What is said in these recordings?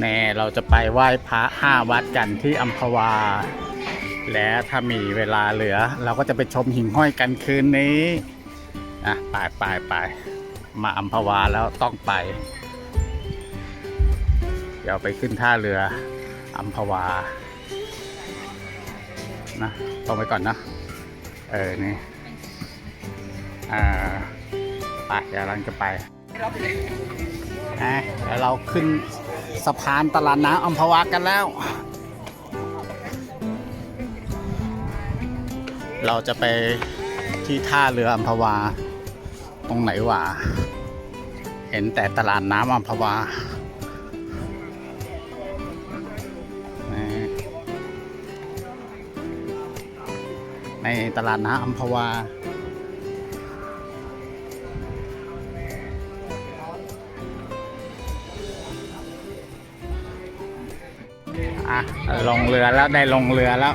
แน่เราจะไปไหว้พระห้าวัดกันที่อัมพวา และถ้ามีเวลาเหลือ เราก็จะไปชมหิ่งห้อยกันคืนนี้อะไปไปไปมาอัมพวาแล้วต้องไป เดี๋ยวไปขึ้นท่าเรืออัมพวานะตรงไปก่อนนะ เออ นี่ อ่าไปเดี๋ยวเราจะไปอะเดี๋ยวเราขึ้นสะพานตลาดน้ำอัมพวากันแล้ว เราจะไปที่ท่าเรืออัมพวา ตรงไหนวะเห็นแต่ตลาดน้ำอัมพวาในตลาดน้ำอัมพวา อะลงเรือแล้วได้ลงเรือแล้ว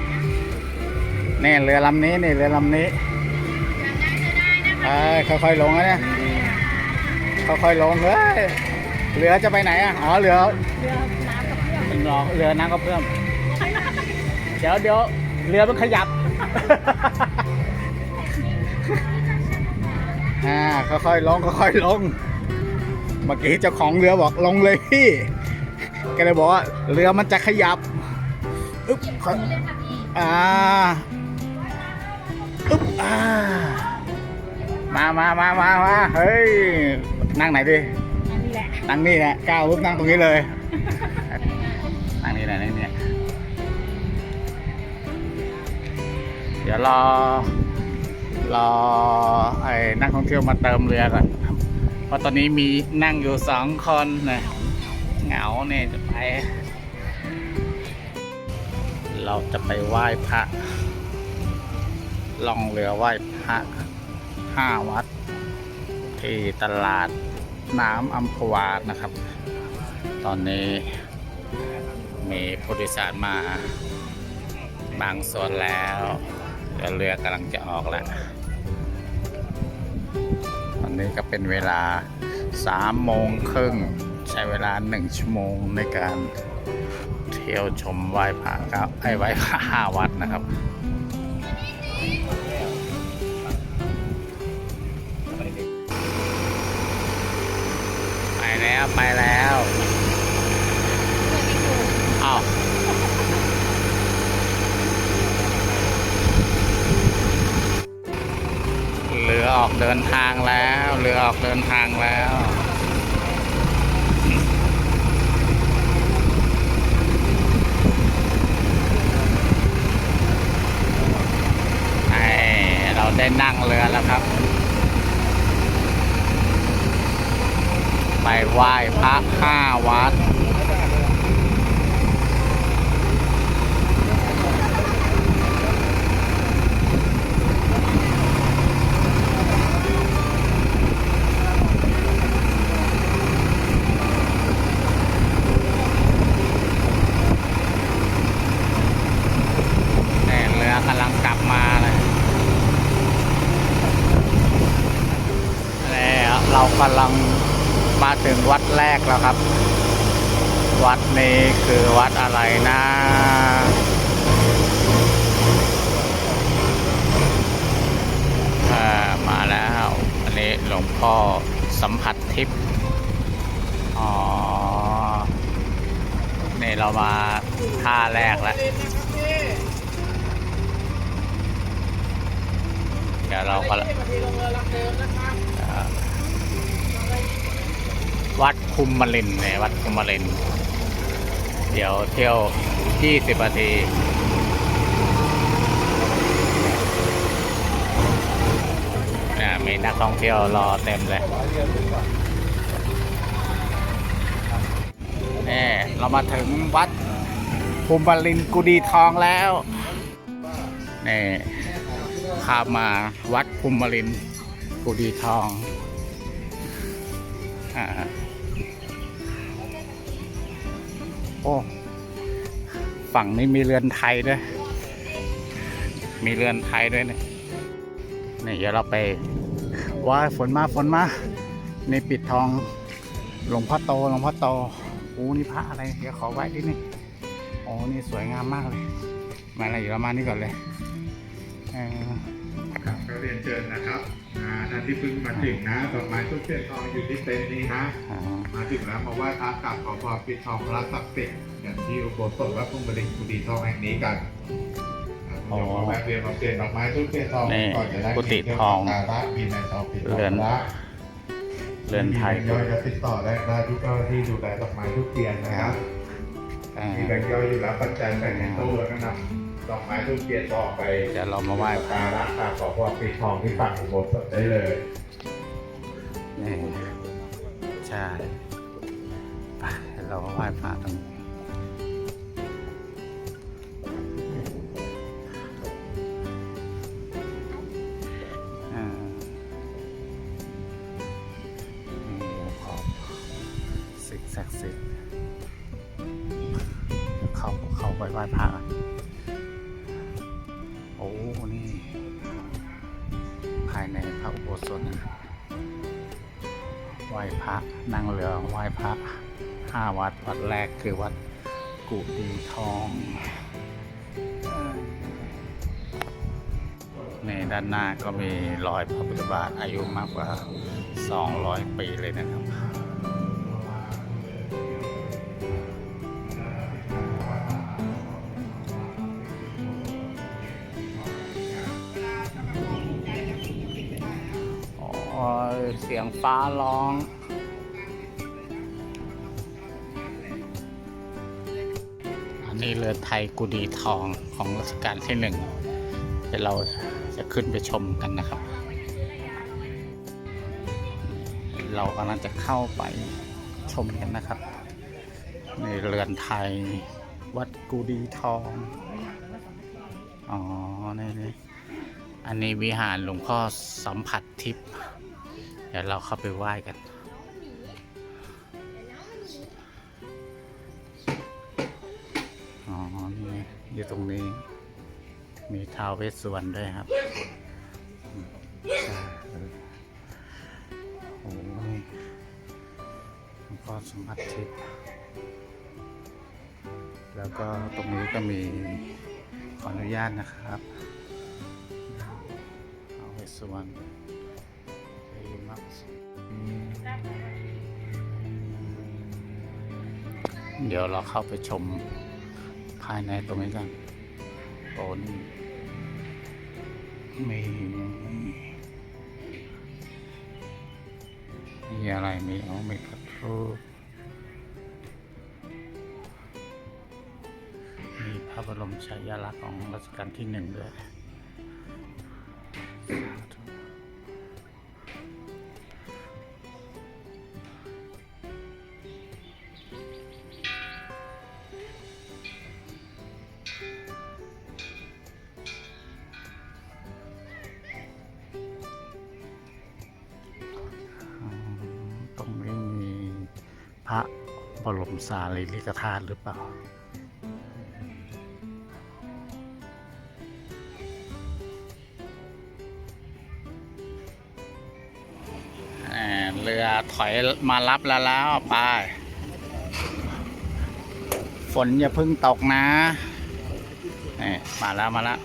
นี่เรือลำนี้นี่เรือลำนี้เอ้ยค่อยๆลงนะเนี่ยค่อยๆลงเฮ้ยเรือจะไปไหนอะอ๋อเรือเรือน้ำกับเพื่อนเป็นรอเรือน้ำกระเพื่อมเดี๋ยวเดี๋ยวเรือมันขยับอ่าค่อยๆลงค่อยๆลงเมื่อกี้เจ้าของเรือบอกลงเลยพี่ ก็เลยบอกว่าเรือมันจะขยับอึ๊บค่อยอ่าอึ๊บอ่ามามามามามาเฮ้ย นั่งไหนดีอันนี้แหละนั่งนี่แหละก้าวปุ๊บนั่งตรงนี้เลย นั่งนี่แหละนั่งนี่เดี๋ยวรอ รอไอ้นักท่องเที่ยวมาเติมเรือก่อนครับเพราะตอนนี้มีนั่งอยู่สองคนนะ เหงาเนี่ยจะไป เราจะไปไหว้พระล่องเรือไหว้พระห้าวัด ที่ตลาดน้ำอัมพวานะครับ ตอนนี้มีผู้โดยสารมาบางส่วนแล้วเดี๋ยวเรือกำลังจะออกแล้วตอนนี้ก็เป็นเวลา3โมงครึ่ง ใช้เวลา1ชั่วโมงในการเที่ยวชมไหว้พระครับไอ้ไหว้พระห้าวัดนะครับไปแล้วไปแล้วอ้าวเรือออกเดินทางแล้วเรือออกเดินทางแล้ว ไอเรา ได้นั่งเรือแล้วครับ ไปไหว้พระห้าวัด แต่เรือกำลังกลับมาเลยแล้ว เรากำลังมาถึงวัดแรกแล้วครับ วัดนี้คือวัดอะไรนะอ่ามาแล้ว อันนี้หลวงพ่อสัมผัสทิพย์อ๋อนี่เรามาท่าแรกแล้วเดี๋ยวเราก็ วัดคุมมลินเนี่ยวัดคุมมลินเดี๋ยวเที่ยว20นาทีอ่ามีนักท่องเที่ยวรอเต็มเลยนี่เรามาถึงวัดภูมิบาลินกุดีทองแล้วนี่ข้ามมาวัดภูมิบาลินกุดีทองอ่า โอ้ฝั่งนี้มีเรือนไทยด้วย มีเรือนไทยด้วยเนี่ยนี่เดี๋ยวเราไปว่าฝนมาฝนมานี่ปิดทองหลวงพ่อโตหลวงพ่อโตโอ้นี่พระอะไรเดี๋ยวขอไว้ที่นี่โอ้นี่สวยงามมากเลย มาอะไรอยู่ประมาณนี้ก่อนเลยเออ ก็เรียนเชิญนะครับอ่าท่านที่เพิ่งมาถึงนะดอกไม้ทุกเทียนทองอยู่ที่เต็นท์นี้นะอ๋อมาถึงแล้วมาไหว้พระกราบขอพรปิดทองพระศักดิ์สิทธิ์อย่างที่อุโบสถวัดพุ่มบดินกุฏิทองแห่งนี้กันครับเดี๋ยวมาแวะเวียนมาเปลี่ยนดอกไม้ทุกเทียนทองนี่ก่อนจะได้กุฏิทองมีเครื่สักการะมีในทองปิดทองเรือนพระเรือนไทยมีแบงค์ย่อยจะติดต่อได้ได้ทุกเจ้าหน้าที่ดูแลดอกไม้ทุกเทียนนะครับอ่ามีแบงค์ย่อยอยู่แล้วปัจจัยใส่ในตู้แล้วก็นำ ดอกไม้ทุกเทียนออกไปเดี๋ยวเรามาไหว้พระการะกราบขอพรปิดทองที่ฝั่งอุโบสถได้เลยนี่ใช่ไปเดี๋ยวเรามาไหว้พระตรงนี้าวัด วัดแรกคือวัดกุดีทองในด้านหน้าก็มีรอยพระพุทธบาทอายุมากกว่า 200 ปีเลยนะครับเสียงฟ้าร้อง นนี้เรือไทยกุดีทองของรัชกาลที่หนึ่งเดี๋ยวเราจะขึ้นไปชมกันนะครับ เรากำลังจะเข้าไปชมกันนะครับ ในเรือนไทยวัดกุดีทอง อ๋อ นี่นอันนี้วิหารหลวงพ่อสัมผัสทิพย์ เดี๋ยวเราเข้าไปไหว้กัน อยู่ตรงนี้ มีท้าวเวสสวรรณด้วยครับโอ้ยหลวงพ่อสมผัสทิพย์แล้วก็ตรงนี้ก็มีขออนุญาตนะครับเอาไว้ส่วนเอมักเดี๋ยวเราเข้าไปชม ภายในตรงนี้กันตอนี่มีมีอะไรมีเอามีพระรูมีพระบรมฉายาลักษณ์ของรัชกาลที่หนึ่งด้วย บรมสารีริกธาตุหรือเปล่า เรือถอยมารับแล้วแล้วไป ฝนอย่าเพึ่งตกนะนี่มาแล้วมาแล้ว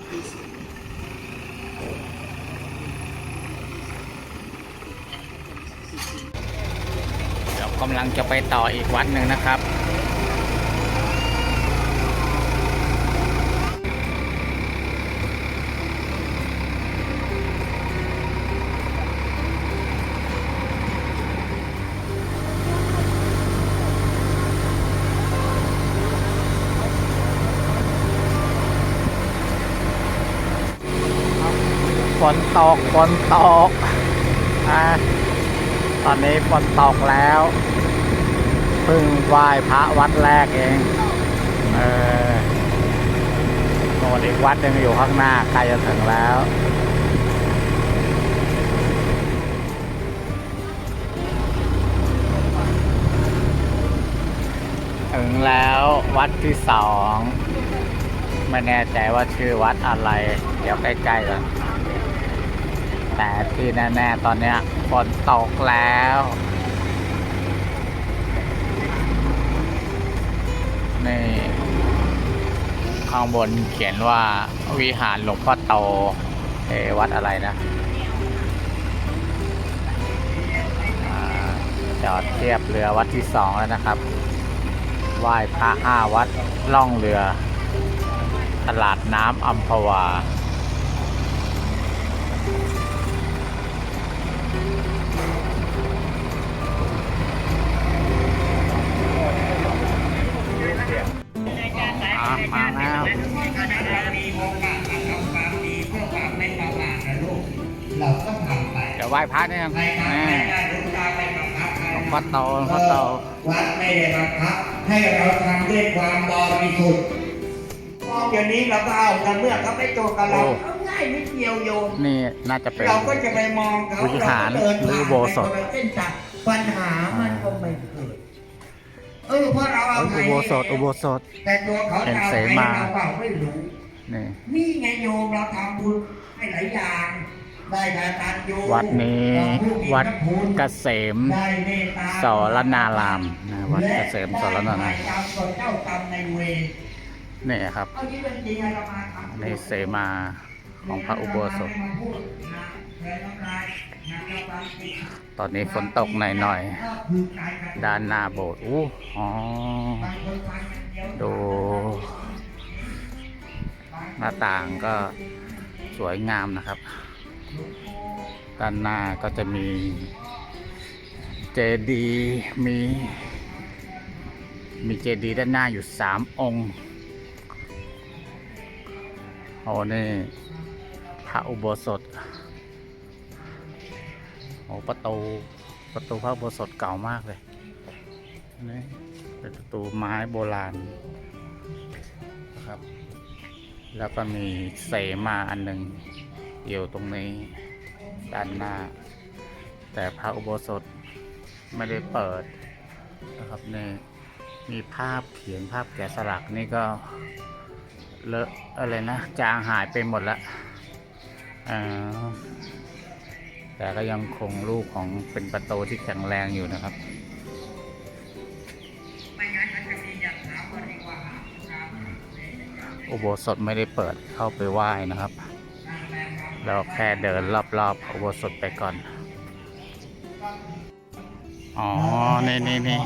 เดี๋ยวกำลังจะไปต่ออีกวัดหนึ่งนะครับ ฝนตกฝนตกอะ ตอนนี้ฝนตกแล้วเพิ่งไหว้พระวัดแรกเองเออโน่นอีกวัดหนึ่งอยู่ข้างหน้าใกล้จะถึงแล้วถึงแล้ววัดที่สองไม่แน่ใจว่าชื่อวัดอะไร เดี๋ยวใกล้ๆกันแต่ที่แน่ ๆ ตอนเนี้ย ฝนตกแล้ว นี่ ข้างบนเขียนว่าวิหารหลวงพ่อโตเอวัดอะไรนะจอดเทียบเรือวัดที่สองแล้วนะครับไหว้พระห้าวัดล่องเรือ ตลาดน้ำอัมพวา อะมาแล้วเราก็ทำไปเดี๋ยวไหว้พระเนี่ยครับไม่ทำแม่ไม่ได้หลวงตาไม่บังคับให้หลวงพ่อโตหลวงพ่อโตวัดไม่ได้บังคับให้เราทำด้วยความบริสุทธิ์มองอย่างนี้เราก็เอากันเมื่อเขาไม่โตกับเราโอ้เขาง่ายนิดเดียวโยมนี่น่าจะเป็นเราก็จะไปมองเขาวิหารเก็เดินหรืออุโบสถผ่านไปคนละเส้นทางปัญหามันก็ไม่ เกิดเออเพราะเราเอาเอ้ยอุโบสถอุโบสถ แต่ตัวเขาเห็นจะเอาเสไปมาเราเปล่าไม่รู้ นี่นี่ไงโยมเราทำบุญให้หลายอย่างได้ทานทานโยมวัดนี้ผู้มีวัดพระคุณเกษมได้เมตตาสรนารามนะวัดเกษมสรนารามและได้ตามกฎเจ้ากรรมในเวรนี่ครับเอาที่เป็นจริงอะเรามาทำในเสมาของพระอุโบสถ ตอนนี้ฝนตกหน่อยๆ ด้านหน้าโบสถ์อู้อ๋อ ดู หน้าต่างก็สวยงามนะครับ ด้านหน้าก็จะมีเจดีย์มี มีเจดีย์ด้านหน้าอยู่สามองค์ โอ้นี่พระอุโบสถ โอ้ประตูประตูพระโบสถเก่ามากเลยนี่เป็นประตูไม้โบราณนะครับ แล้วก็มีเสมาอันหนึ่งอยู่ตรงนี้ด้านหน้า แต่พระอุโบสถไม่ได้เปิดนะครับนี่มีภาพเขียนภาพแกะสลักนี่ก็เลอะอะไรนะจางหายไปหมดละอ่า แต่ก็ยังคงรูปของเป็นประตูที่แข็งแรงอยู่นะครับไม่งั้นมันจะมีอย่างถามว่าดีกว่าครับอุโบสถไม่ได้เปิดเข้าไปไหว้นะครับ เราแค่เดินรอบๆอุโบสถไปก่อน อ๋อ นี่นี่นี่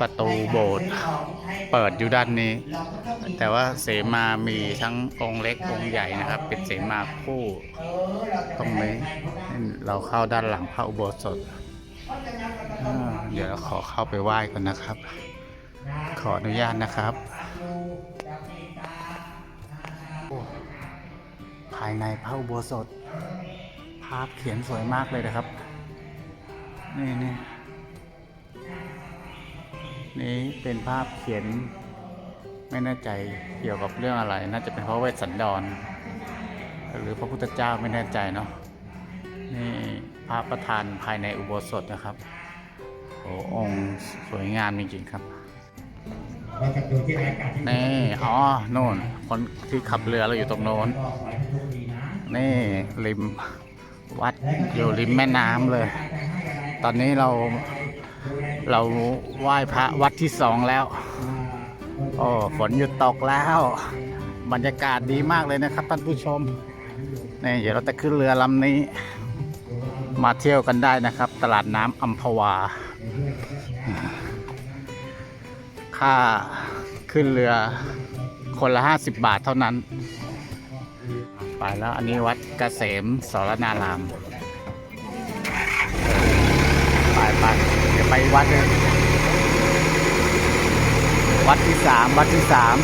ประตูโบสถ์เปิดอยู่ด้านนี้ แต่ว่าเสมามีทั้งองค์เล็กองค์ใหญ่นะครับ เป็นเสมาคู่ตรงนี้เราเข้าด้านหลังพระอุโบสถเดี๋ยวเราขอเข้าไปไหว้ก่อนนะครับ ขออนุญาตนะครับ ภายในพระอุโบสถ ภาพเขียนสวยมากเลยนะครับ นี่นี่ นี่เป็นภาพเขียนไม่แน่ใจเกี่ยวกับเรื่องอะไร น่าจะเป็นพระเวสสันดร หรือพระพุทธเจ้าไม่แน่ใจเนาะนี่พระประธานภายในอุโบสถนะครับโอ้องค์สวยงามจริงๆครับเราจะดูที่รายการที่นี่อ๋อโน่นคนที่ขับเรือเราอยู่ตรงโน้นก็ขอให้ทุกคนดีนะนี่ริมวัดอยู่ริมแม่น้ำเลย ตอนนี้เรา เราไหว้พระวัดที่สองแล้ว โอ้ฝนหยุดตกแล้ว บรรยากาศดีมากเลยนะครับท่านผู้ชมนี่เดี๋ยวเราจะขึ้นเรือลำนี้ มาเที่ยวกันได้นะครับ ตลาดน้ำอัมพวา ค่าขึ้นเรือคนละ 50 บาทเท่านั้น ไปแล้วอันนี้วัดเกษมสรนาราม ไปไป ไปวัดหนึงวัดที่สามวัดที่สาม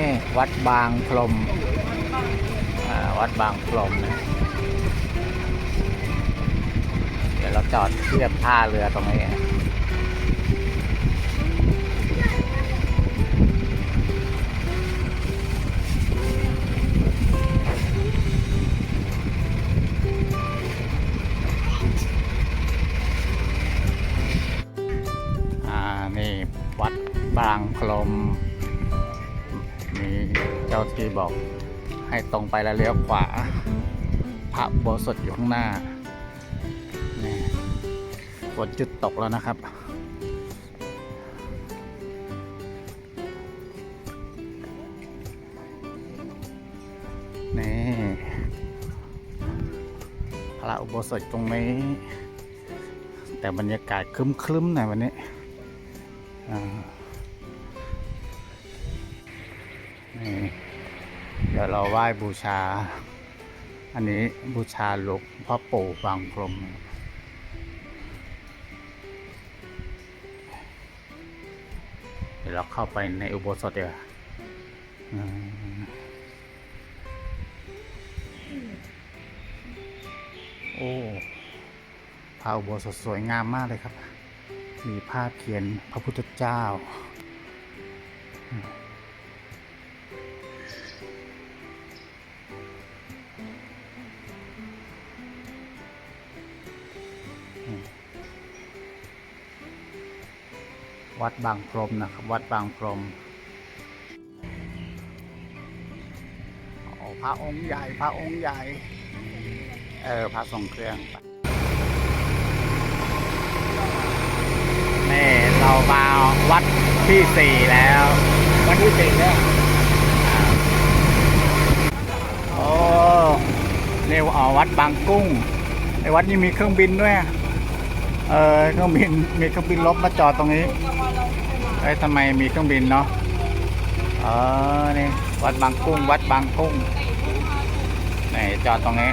นี่วัดบางพรมวัดบางพรมเดี๋ยวเราจอดเทียบท่าเรือตรงนี้ ที่บอกให้ตรงไปแล้วเลี้ยวขวา พระโบสถอยู่ข้างหน้านี่ฝนจุดตกแล้วนะครับนี่พระอุโบสถตรงนี้ แต่บรรยากาศครึ้มๆหน่อยวันนี้นี่ ดี๋ยวเราไหว้บูชา อันนี้บูชาหลวงพ่อปู่บางพรมเดี๋ยวเราเข้าไปในอุโบสถเดี๋ยวโอ้พระอุโบสถสวยงามมากเลยครับ มีภาพเขียนพระพุทธเจ้า วัดบางพรมนะครับ วัดบางพรมโอ้พระองค์ใหญ่พระองค์ใหญ่ เออพระทรงเครื่องนี่เรามาวัดที่สี่แล้ว วัดที่สี่แล้วโอ้นี่อ๋อวัดบางกุ้งในวัดนี้มีเครื่องบินด้วย เออเครื่องบินมีเครื่องบินลบมาจอดตรงนี้ เอ้ยทำไมมีเครื่องบินเนาะเออนี่วัดบางกุ้ง วัดบางกุ้งนี่จอดตรงนี้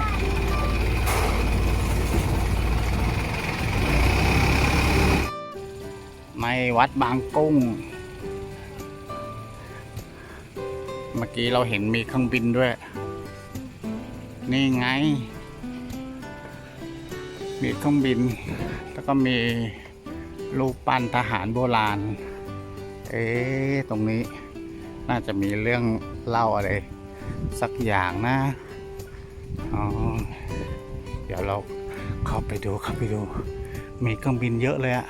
ในวัดบางกุ้ง เมื่อกี้เราเห็นมีเครื่องบินด้วย นี่ไง มีเครื่องบิน แล้วก็มีรูปปั้นทหารโบราณ เอ๊ะตรงนี้น่าจะมีเรื่องเล่าอะไร สักอย่างนะอ๋อเดี๋ยวเราเข้าไปดูเข้าไปดู มีเครื่องบินเยอะเลยอะ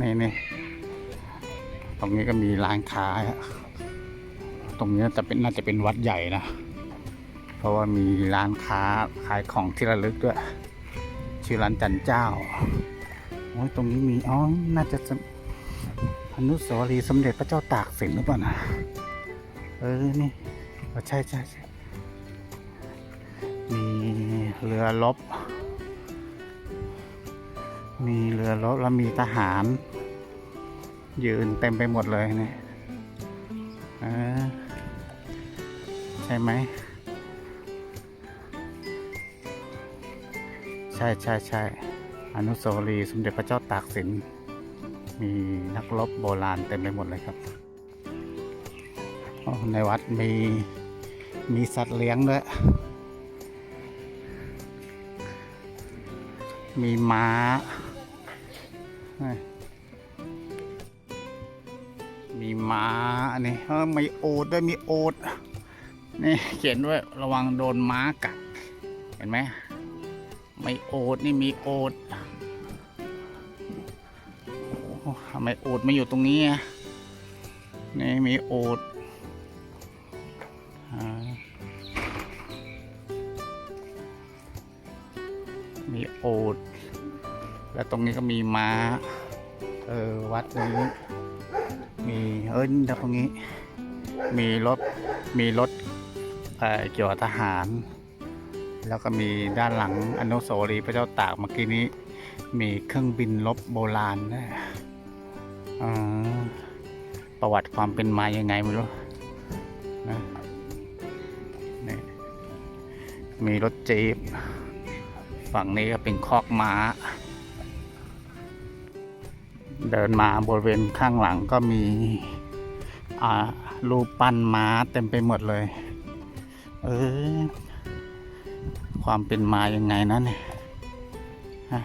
นี่นี่ตรงนี้ก็มีร้านค้า ตรงนี้จะเป็นน่าจะเป็นวัดใหญ่นะ เพราะว่ามีร้านค้าขายของที่ระลึกด้วย ชื่อร้านจันเจ้าโอ้ยตรงนี้มีอ๋อน่าจะสอนุสาวรีย์สมเด็จพระเจ้าตากสินหรือเปล่านะเออนี่ใช่ใช่ใช่มีเรือรบมีเรือรบแล้วมีทหาร ยืนเต็มไปหมดเลยเนี่ยออใช่ไหม ใช่ใช่ใช่อนุสาวรีย์สมเด็จพระเจ้าตากสิน มีนักรบโบราณเต็มไปหมดเลยครับ ในวัดมีมีสัตว์เลี้ยงด้วย มีม้าเฮ้ยมีม้าอันนี้เออมีโอดด้วยมีโอดนี่เขียนด้วยระวังโดนม้ากัด เห็นไหม ไม่โอดนี่มีโอดทำไมโอดมาอยู่ตรงนี้นี่มีโอดมีโอด แล้วตรงนี้ก็มีม้า เออ วัดนี้ มีเอ้ยตรงนี้ มีรถ มีรถเอ่อเกี่ยวกับทหาร แล้วก็มีด้านหลังอนุสาวรีย์พระเจ้าตากเมื่อกี้นี้ มีเครื่องบินลบโบราณด้วยอ่าประวัติความเป็นมายังไงไม่รู้นะนี่มีรถจี๊ปฝั่งนี้ก็เป็นคอกม้า เดินมาบริเวณข้างหลังก็มีอ่ารูปปั้นม้าเต็มไปหมดเลย เออ ความเป็นมายังไงนะเนี่ย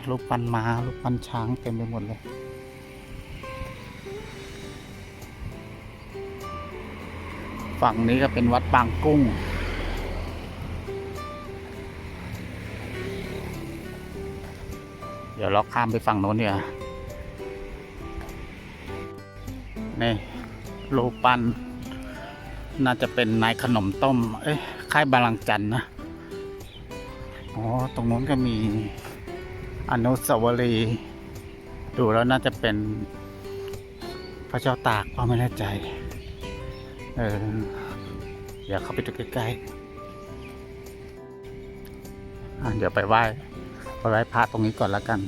รูปปั้นมารูปปั้นช้างเต็มไปหมดเลยฝั่งนี้ก็เป็นวัดบางกุ้ง เดี๋ยวเราข้ามไปฝั่งโน้นเนี่ยนี่รูปปั้น น่าจะเป็นนายขนมต้ม เอ้ยค่ายบาลังจันนะ อ๋อ ตรงนู้นก็มีอนุสาวรีย์ดูแล้วน่าจะเป็นพระเจ้าตากก็ไม่แน่ใจ เออ เดี๋ยวเข้าไปดูใกล้ๆเดี๋ยวไปไหว้ไปไหว้พระตรงนี้ก่อนล้วกัน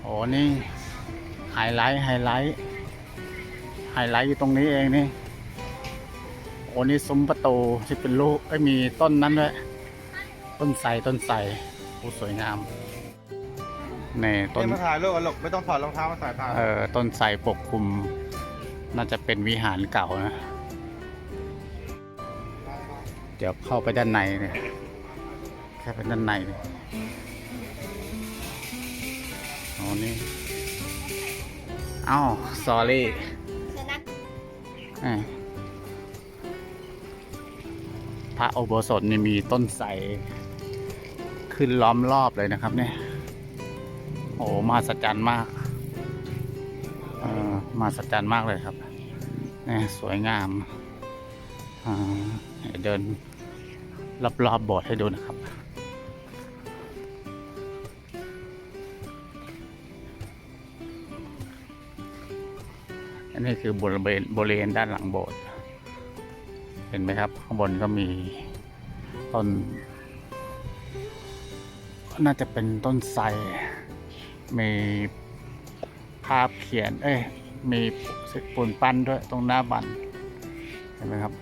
โอ้นี่ไฮไลท์ไฮไลท์ ไฮไลท์อยู่ตรงนี้เองนี่ โอ้นี่ซุ้มประตูที่เป็นลูกไอ้ยมีต้นนั้นด้วย ต้นไทรต้นไทรโอ้สวยงามนี่ต้นมาถ่ายรูปกันหรอกไม่ต้องถอดรองเท้ามาใส่ตาเอ่อต้นไทรปกคลุม น่าจะเป็นวิหารเก่านะ เดี๋ยวเข้าไปด้านในเนี่ยแค่ไปด้านในเนี่ยอ๋อนี่อ้าว sorry อ่า พระอุโบสถนี่มีต้นไทรขึ้นล้อมรอบเลยนะครับ เนี่ย โอ้มาสัจจันมากมาสัจจันมากเลยครับนี่สวยงามเดี๋ยวเดินรอบๆโบสถ์ให้ดูนะครับ อันนี้คือบริเวณบริเวณด้านหลังโบสถ์เห็นไหมครับ ข้างบนก็มีต้นน่าจะเป็นต้นไทรมีภาพเขียน เอ้ยมีปูนปั้นด้วยตรงหน้าบันเห็นไหมครับ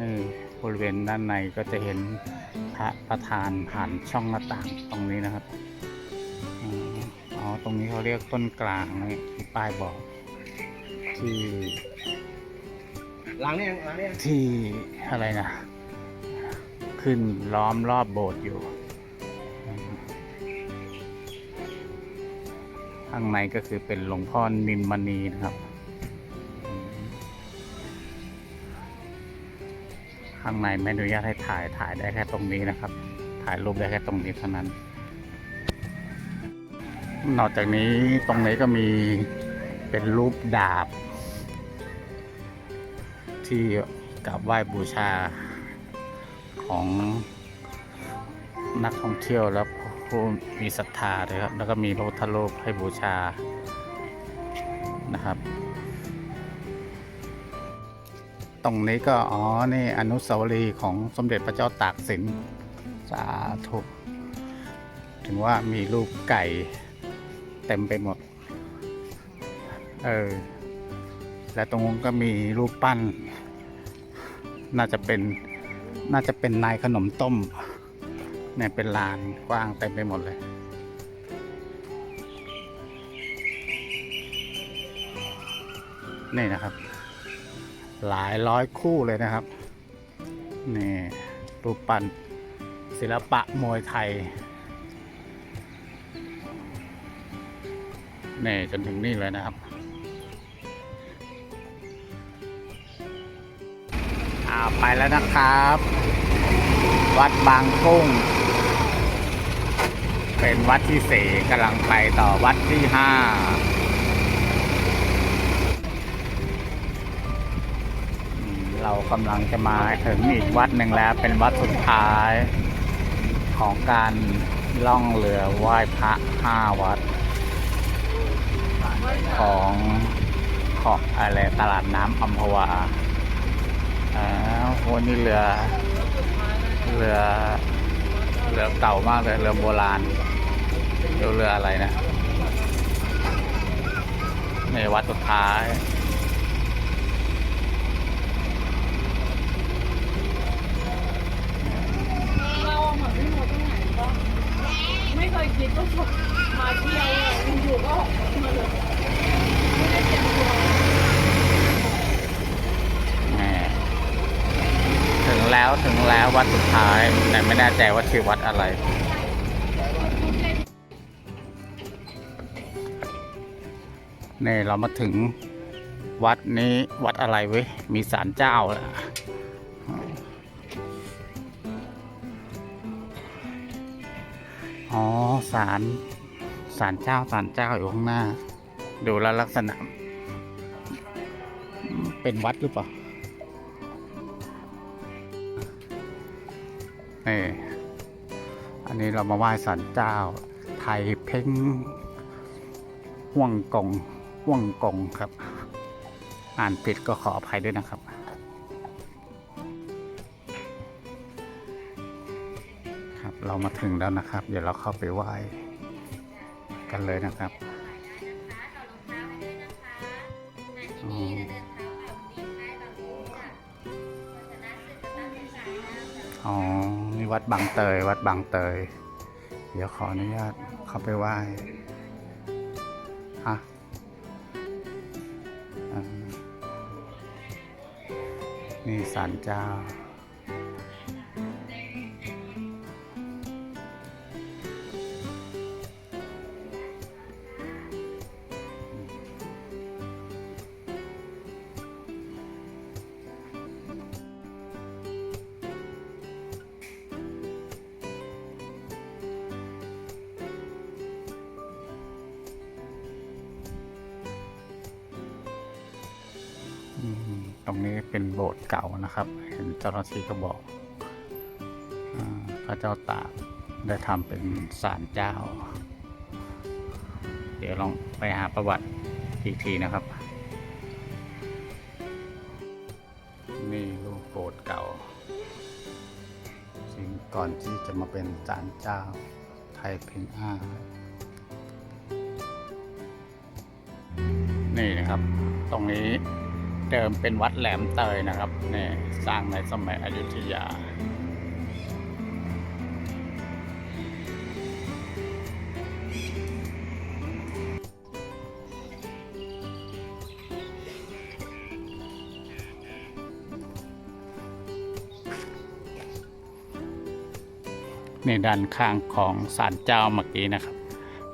นี่บริเวณด้านในก็จะเห็นพระประธานผ่านช่องหน้าต่างตรงนี้นะครับ ตรงนี้เขาเรียกต้นกลางนี่ที่ป้ายบอก ที่หลังนี่หลังนี่ที่อะไรนะ ขึ้นล้อมรอบโบสถ์อยู่ ข้างในก็คือเป็นหลวงพ่อนินมณีนะครับ ข้างในไม่อนุญาตให้ถ่ายถ่ายได้แค่ตรงนี้นะครับ ถ่ายรูปได้แค่ตรงนี้เท่านั้น นอกจากนี้ตรงนี้ก็มีเป็นรูปดาบ ที่กราบไหว้บูชาของนักท่องเที่ยวและผู้มีศรัทธาเลยครับ แล้วก็มีพระพุทธรูปให้บูชานะครับ ตรงนี้ก็อ๋อ นี่อนุสาวรีย์ของสมเด็จพระเจ้าตากสินสาธุถึงว่ามีรูปไก่ เต็มไปหมด เออ และตรงนู้นก็มีรูปปั้น น่าจะเป็น น่าจะเป็นนายขนมต้ม เนี่ยเป็นลานกว้างเต็มไปหมดเลยนี่นะครับ หลายร้อยคู่เลยนะครับ นี่รูปปั้นศิลปะมวยไทย นี่จนถึงนี่เลยนะครับอ่าไปแล้วนะครับ วัดบางกุ้ง เป็นวัดที่สี่กำลังไปต่อวัดที่ห้าเรากำลังจะมาถึงอีกวัดหนึ่งแล้ว เป็นวัดสุดท้ายของการล่องเรือไหว้พระห้าวัด ของของอะไรตลาดน้ำอัมพวาอ้าโหนี่เรือเรือเรือเก่ามากเลยเรือโบราณเรือเรืออะไรนะในวัดสุดท้าย คิดว่ามาเที่ยวอยู่ๆก็มาเลยไม่ได้เตรียมตัว แหมถึง แล้ววัดสุดท้าย แต่ไม่แน่ใจว่าชื่อวัดอะไร นี่เรามาถึงวัดนี้วัดอะไรเว้ย มีศาลเจ้าแล้วอ๋อศาลศาลเจ้าศาลเจ้าอยู่ข้างหน้า ดูแล้วลักษณะ เป็นวัดหรือเปล่า นี่อันนี้เรามาไหว้ศาลเจ้า ไทยเพ่งห่วงกงห่วงกงครับ อ่านผิดก็ขออภัยด้วยนะครับครับ เรามาถึงแล้วนะครับ เดี๋ยวเราเข้าไปไหว้กันเลยนะครับ วัดบางเตย วัดบางเตย เดี๋ยวขออนุญาตเข้าไปไหว้ฮะนี่ศาลเจ้า ตรงนี้เป็นโบสถ์เก่านะครับ เห็นเจ้าหน้าที่ก็บอกอพระเจ้าตากได้ทำเป็นศาลเจ้า เดี๋ยวลองไปหาประวัติอีกทีนะครับ นี่รูปโบสถ์เก่าสิ่งก่อนที่จะมาเป็นศาลเจ้าไทยเพ็งอ้านี่นะครับ ตรงนี้ เดิมเป็นวัดแหลมเตยนะครับนี่สร้างในสมัยอยุธยา ในด้านข้างของศาลเจ้าเมื่อกี้นะครับ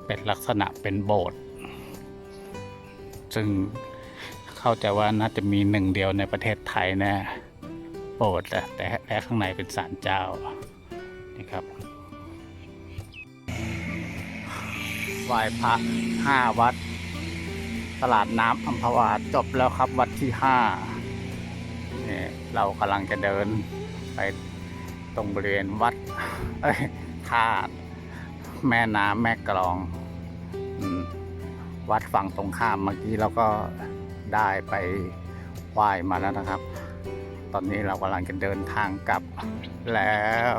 เป็นลักษณะเป็นโบสถ์ซึ่ง เข้าใจว่าน่าจะมีหนึ่งเดียวในประเทศไทยแนะโบสถ์แต่แต่ข้างในเป็นศาลเจ้านี่ครับไหว้พระห้าวัด ตลาดน้ำอัมพวาจบแล้วครับวัดที่ห้าเนี่ยเรากำลังจะเดินไปตรงบริเวณวัดท่าแม่น้ำแม่กลอง วัดฝั่งตรงข้ามเมื่อกี้เราก็ ได้ไปไหว้มาแล้วนะครับ ตอนนี้เรากำลังจะเดินทางกลับแล้ว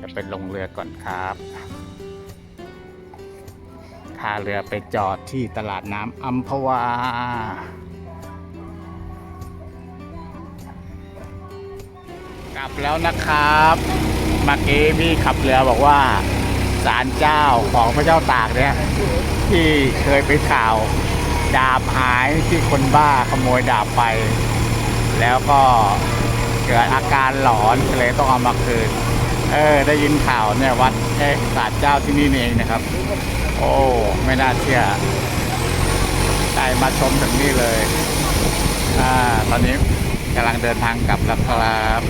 จะไปลงเรือก่อนครับท่าเรือไปจอดที่ตลาดน้ำอัมพวากลับแล้วนะครับเมื่อกี้พี่ขับเรือบอกว่าศาลเจ้าของพระเจ้าตากเนี่ยที่เคยไปข่าว ดาบหายที่คนบ้าขโมยดาบไป แล้วก็เกิดอาการหลอนเลยต้องเอามาคืน เออ ได้ยินข่าวเนี่ยวัดเอ๊ะศาลเจ้าที่นี่นี่เองนะครับ โอ้ไม่น่าเชื่อได้มาชมถึงนี่เลย อ่า ตอนนี้กำลังเดินทางกลับแล้วครับ